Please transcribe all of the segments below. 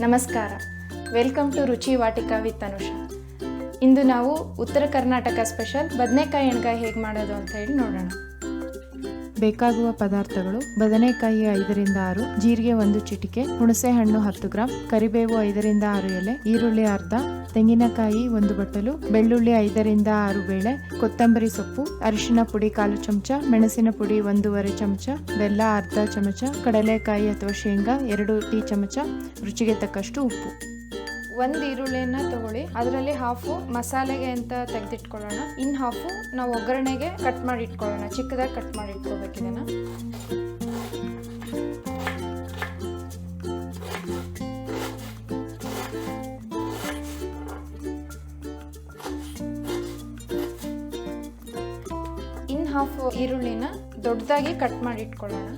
ನಮಸ್ಕಾರ. Welcome to ರುಚಿ Vatika with Anusha. ಇಂದು ನಾವು ಉತ್ತರ ಕರ್ನಾಟಕ ಸ್ಪೆಷಲ್ ಬದನೆಕಾಯಿ ಎಣ್ಗಾಯಿ ಹೇಗೆ ಮಾಡೋದು ಅಂತ ಹೇಳಿ ನೋಡೋಣ. ಬೇಕಾಗುವ ಪದಾರ್ಥಗಳು ಬದನೆಕಾಯಿ ಐದರಿಂದ ಆರು, ಜೀರಿಗೆ ಒಂದು ಚಿಟಿಕೆ, ಹುಣಸೆ ಹಣ್ಣು ಹತ್ತು ಗ್ರಾಂ, ಕರಿಬೇವು ಐದರಿಂದ ಆರು ಎಲೆ, ಈರುಳ್ಳಿ ಅರ್ಧ, ತೆಂಗಿನಕಾಯಿ ಒಂದು ಬಟ್ಟಲು, ಬೆಳ್ಳುಳ್ಳಿ ಐದರಿಂದ ಆರು ಬೇಳೆ, ಕೊತ್ತಂಬರಿ ಸೊಪ್ಪು, ಅರಿಶಿನ ಪುಡಿ ಕಾಲು ಚಮಚ, ಮೆಣಸಿನ ಪುಡಿ ಒಂದೂವರೆ ಚಮಚ, ಬೆಲ್ಲ ಅರ್ಧ ಚಮಚ, ಕಡಲೆಕಾಯಿ ಅಥವಾ ಶೇಂಗಾ ಎರಡು ಟೀ ಚಮಚ, ರುಚಿಗೆ ತಕ್ಕಷ್ಟು ಉಪ್ಪು. ಒಂದು ಈರುಳ್ಳಿಯನ್ನು ತಗೊಳ್ಳಿ. ಅದರಲ್ಲಿ ಹಾಫು ಮಸಾಲೆಗೆ ಅಂತ ತೆಗೆದಿಟ್ಕೊಳ್ಳೋಣ. ಇನ್ನು ಹಾಫು ನಾವು ಒಗ್ಗರಣೆಗೆ ಕಟ್ ಮಾಡಿ ಇಟ್ಕೊಳ್ಳೋಣ. ಚಿಕ್ಕದಾಗಿ ಕಟ್ ಮಾಡಿ ಇಟ್ಕೋಬೇಕು ಇದನ್ನು. ಇನ್ ಹಾಫ್ ಈರುಳ್ಳಿನ ದೊಡ್ಡದಾಗಿ ಕಟ್ ಮಾಡಿ ಇಟ್ಕೊಳ್ಳೋಣ.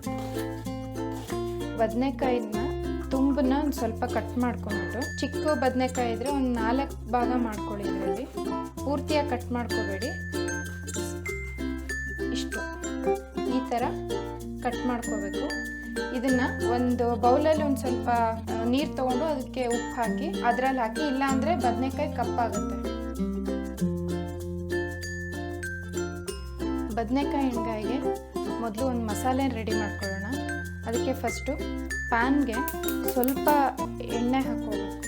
ಬದನೆಕಾಯಿನ ತುಂಬನ ಒಂದು ಸ್ವಲ್ಪ ಕಟ್ ಮಾಡ್ಕೊಂಡ್ಬಿಟ್ಟು, ಚಿಕ್ಕ ಬದನೆಕಾಯಿ ಇದ್ರೆ ಒಂದು ನಾಲ್ಕು ಭಾಗ ಮಾಡ್ಕೊಳ್ಳಿ ಇದರಲ್ಲಿ. ಪೂರ್ತಿಯಾಗಿ ಕಟ್ ಮಾಡ್ಕೋಬೇಡಿ. ಇಷ್ಟು. ಈ ಥರ ಕಟ್ ಮಾಡ್ಕೋಬೇಕು. ಇದನ್ನು ಒಂದು ಬೌಲಲ್ಲಿ ಒಂದು ಸ್ವಲ್ಪ ನೀರು ತೊಗೊಂಡು ಅದಕ್ಕೆ ಉಪ್ಪು ಹಾಕಿ, ಅದರಲ್ಲಿ ಹಾಕಿ, ಇಲ್ಲಾಂದರೆ ಬದನೆಕಾಯಿ ಕಪ್ಪಾಗುತ್ತೆ ಬದನೆಕಾಯಿ ಎಣ್ಗಾಯಿಗೆ ಮೊದಲು ಒಂದು ಮಸಾಲೆ ರೆಡಿ ಮಾಡ್ಕೊಳ್ಳೋಣ. ಅದಕ್ಕೆ ಫಸ್ಟು ಪ್ಯಾನ್ಗೆ ಸ್ವಲ್ಪ ಎಣ್ಣೆ ಹಾಕೋಬೇಕು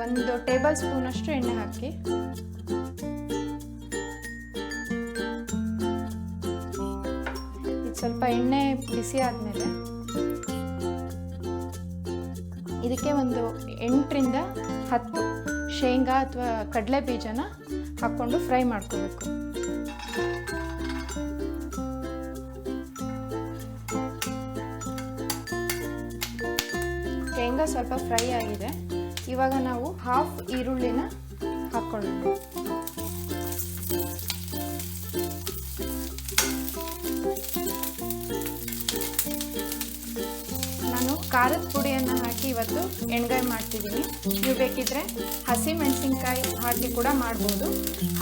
ಒಂದು ಟೇಬಲ್ ಸ್ಪೂನಷ್ಟು ಎಣ್ಣೆ ಹಾಕಿ. ಇದು ಸ್ವಲ್ಪ ಎಣ್ಣೆ ಬಿಸಿ ಆದಮೇಲೆ ಇದಕ್ಕೆ ಒಂದು ಎಂಟರಿಂದ ಹತ್ತು ಶೇಂಗಾ ಅಥವಾ ಕಡಲೆ ಬೀಜನ ಹಾಕ್ಕೊಂಡು ಫ್ರೈ ಮಾಡ್ಕೋಬೇಕು. ಶೇಂಗಾ ಸ್ವಲ್ಪ ಫ್ರೈ ಆಗಿದೆ. ಇವಾಗ ನಾವು ಹಾಫ್ ಈರುಳ್ಳಿನ ಹಾಕ್ಕೊಳ್ಳೋಣ ನಾನು ಖಾರದ ಪುಡಿಯನ್ನು ಹಾಕಿ ಇವತ್ತು ಎಣ್ಗಾಯಿ ಮಾಡ್ತಿದ್ದೀನಿ. ನೀವು ಬೇಕಿದ್ರೆ ಹಸಿ ಮೆಣಸಿನ್ಕಾಯಿ ಹಾಕಿ ಕೂಡ ಮಾಡ್ಬೋದು.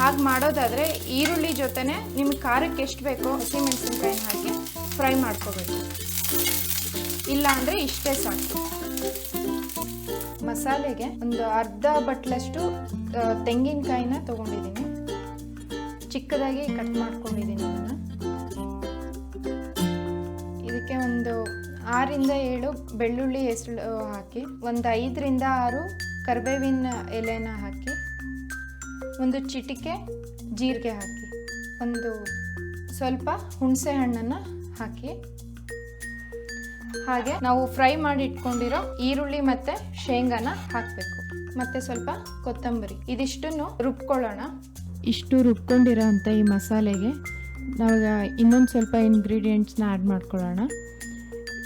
ಹಾಗೆ ಮಾಡೋದಾದರೆ ಈರುಳ್ಳಿ ಜೊತೆನೇ ನಿಮ್ಗೆ ಖಾರಕ್ಕೆ ಎಷ್ಟು ಬೇಕೋ ಹಸಿ ಮೆಣಸಿನ್ಕಾಯಿನ ಹಾಕಿ ಫ್ರೈ ಮಾಡ್ಕೋಬೇಕು. ಇಲ್ಲ ಅಂದರೆ ಇಷ್ಟೇ ಸಾಕು. ಮಸಾಲೆಗೆ ಒಂದು ಅರ್ಧ ಬಟ್ಲಷ್ಟು ತೆಂಗಿನಕಾಯಿನ ತೊಗೊಂಡಿದ್ದೀನಿ. ಚಿಕ್ಕದಾಗಿ ಕಟ್ ಮಾಡ್ಕೊಂಡಿದ್ದೀನಿ ಅದನ್ನು. ಇದಕ್ಕೆ ಒಂದು ಆರಿಂದ ಏಳು ಬೆಳ್ಳುಳ್ಳಿ ಹೆಸರು ಹಾಕಿ, ಒಂದು ಐದರಿಂದ ಆರು ಕರ್ಬೇವಿನ ಎಲೆನ ಹಾಕಿ, ಒಂದು ಚಿಟಿಕೆ ಜೀರಿಗೆ ಹಾಕಿ, ಒಂದು ಸ್ವಲ್ಪ ಹುಣಸೆ ಹಣ್ಣನ್ನು ಹಾಕಿ ಹಾಗೆ ನಾವು ಫ್ರೈ ಮಾಡಿ ಇಟ್ಕೊಂಡಿರೋ ಈರುಳ್ಳಿ ಮತ್ತೆ ಶೇಂಗಾನ ಹಾಕಬೇಕು. ಮತ್ತೆ ಸ್ವಲ್ಪ ಕೊತ್ತಂಬರಿ. ಇದಿಷ್ಟನ್ನು ರುಬ್ಕೊಳ್ಳೋಣ. ಇಷ್ಟು ರುಬ್ಕೊಂಡಿರೋ ಅಂಥ ಈ ಮಸಾಲೆಗೆ ನಾವು ಇನ್ನೊಂದು ಸ್ವಲ್ಪ ಇಂಗ್ರೀಡಿಯೆಂಟ್ಸ್ನ ಆ್ಯಡ್ ಮಾಡ್ಕೊಳ್ಳೋಣ.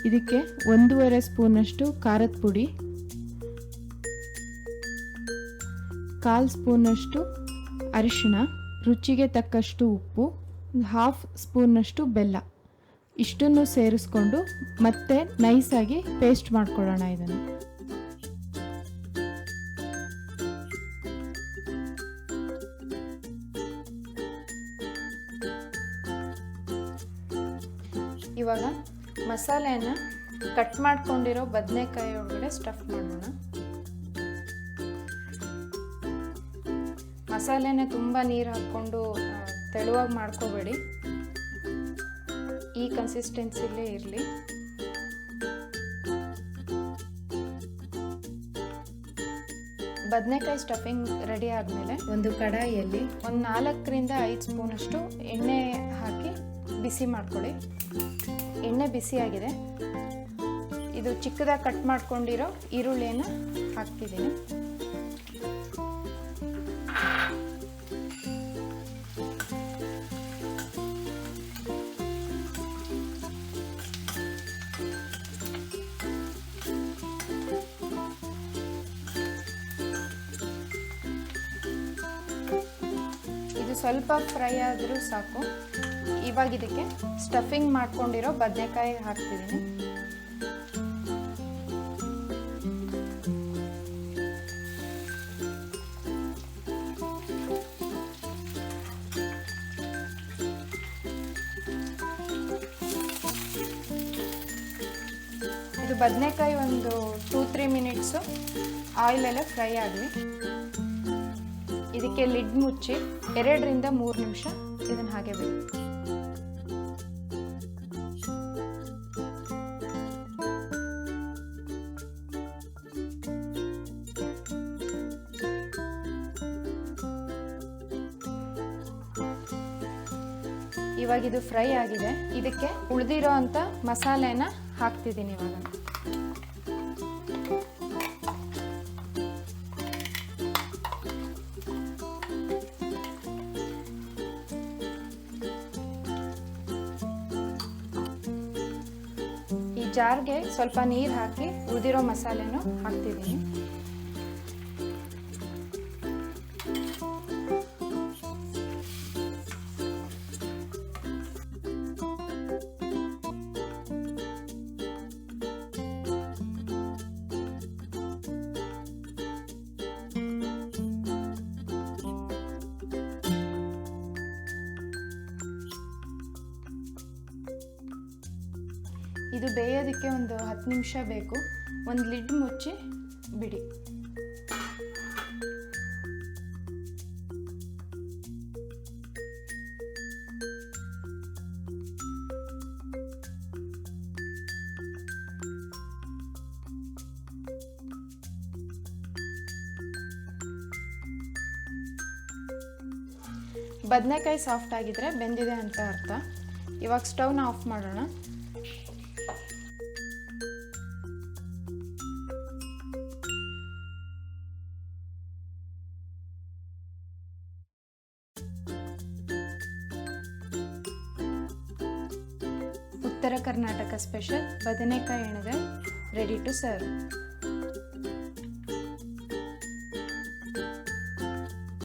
ಇದಕ್ಕೆ ಒಂದೂವರೆ ಸ್ಪೂನಷ್ಟು ಖಾರದ ಪುಡಿ. ಕಾಲು ಸ್ಪೂನಷ್ಟು ಅರಿಶಿಣ. ರುಚಿಗೆ ತಕ್ಕಷ್ಟು ಉಪ್ಪು. ಹಾಫ್ ಸ್ಪೂನಷ್ಟು ಬೆಲ್ಲ. ಇಷ್ಟನ್ನು ಸೇರಿಸ್ಕೊಂಡು ಮತ್ತೆ ನೈಸಾಗಿ ಪೇಸ್ಟ್ ಮಾಡ್ಕೊಳ್ಳೋಣ ಇದನ್ನು. ಇವಾಗ ಮಸಾಲೆಯನ್ನು ಕಟ್ ಮಾಡ್ಕೊಂಡಿರೋ ಬದನೆಕಾಯಿ ಒಳಗಡೆ ಸ್ಟಫ್ ಮಾಡೋಣ. ಮಸಾಲೆನ ತುಂಬ ನೀರು ಹಾಕ್ಕೊಂಡು ತೆಳುವಾಗಿ ಮಾಡ್ಕೋಬೇಡಿ. ಈ ಕನ್ಸಿಸ್ಟೆನ್ಸಿಲೇ ಇರಲಿ. ಬದನೆಕಾಯಿ ಸ್ಟಫಿಂಗ್ ರೆಡಿ ಆದಮೇಲೆ ಒಂದು ಕಡಾಯಿಯಲ್ಲಿ ಒಂದು ನಾಲ್ಕರಿಂದ ಐದು ಸ್ಪೂನಷ್ಟು ಎಣ್ಣೆ ಹಾಕಿ ಬಿಸಿ ಮಾಡ್ಕೊಳ್ಳಿ. ಎಣ್ಣೆ ಬಿಸಿಯಾಗಿದೆ ಇದು ಚಿಕ್ಕದಾಗಿ ಕಟ್ ಮಾಡ್ಕೊಂಡಿರೋ ಈರುಳ್ಳಿಯನ್ನು ಹಾಕ್ತಿದ್ದೀನಿ. ಸ್ವಲ್ಪ ಫ್ರೈ ಆದರೂ ಸಾಕು. ಇವಾಗ ಇದಕ್ಕೆ ಸ್ಟಫಿಂಗ್ ಮಾಡ್ಕೊಂಡಿರೋ ಬದನೆಕಾಯಿ ಹಾಕ್ತಿದ್ದೀನಿ ಇದು ಬದನೆಕಾಯಿ ಒಂದು ಟೂ ತ್ರೀ ಮಿನಿಟ್ಸು ಆಯಿಲೆಲ್ಲ ಫ್ರೈ ಆಗಲಿ ಇದಕ್ಕೆ ಲಿಡ್ ಮುಚ್ಚಿ ಎರಡರಿಂದ ಮೂರು ನಿಮಿಷ ಇದನ್ನು ಹಾಗೆ ಬಿಡಿ. ಇವಾಗ ಇದು ಫ್ರೈ ಆಗಿದೆ. ಇದಕ್ಕೆ ಉಳಿದಿರೋ ಅಂಥ ಮಸಾಲೆನ ಹಾಕ್ತಿದ್ದೀನಿ ಇವಾಗ. ಜಾರ್ಗೆ ಸ್ವಲ್ಪ ನೀರು ಹಾಕಿ ಉಳಿದಿರೋ ಮಸಾಲೆನೂ ಹಾಕ್ತಿದ್ದೀನಿ ಇದು ಬೇಯೋದಕ್ಕೆ ಒಂದು ಹತ್ತು ನಿಮಿಷ ಬೇಕು. ಒಂದು ಲಿಡ್ ಮುಚ್ಚಿ ಬಿಡಿ. ಬದನೆಕಾಯಿ ಸಾಫ್ಟ್ ಆಗಿದ್ರೆ ಬೆಂದಿದೆ ಅಂತ ಅರ್ಥ. ಇವಾಗ ಸ್ಟವ್ನ ಆಫ್ ಮಾಡೋಣ. ಉತ್ತರ ಕರ್ನಾಟಕ ಸ್ಪೆಷಲ್ ಬದನೆಕಾಯಿ ಎಣ್ಣೆಗಾಯಿ ರೆಡಿ ಟು ಸರ್ವ್.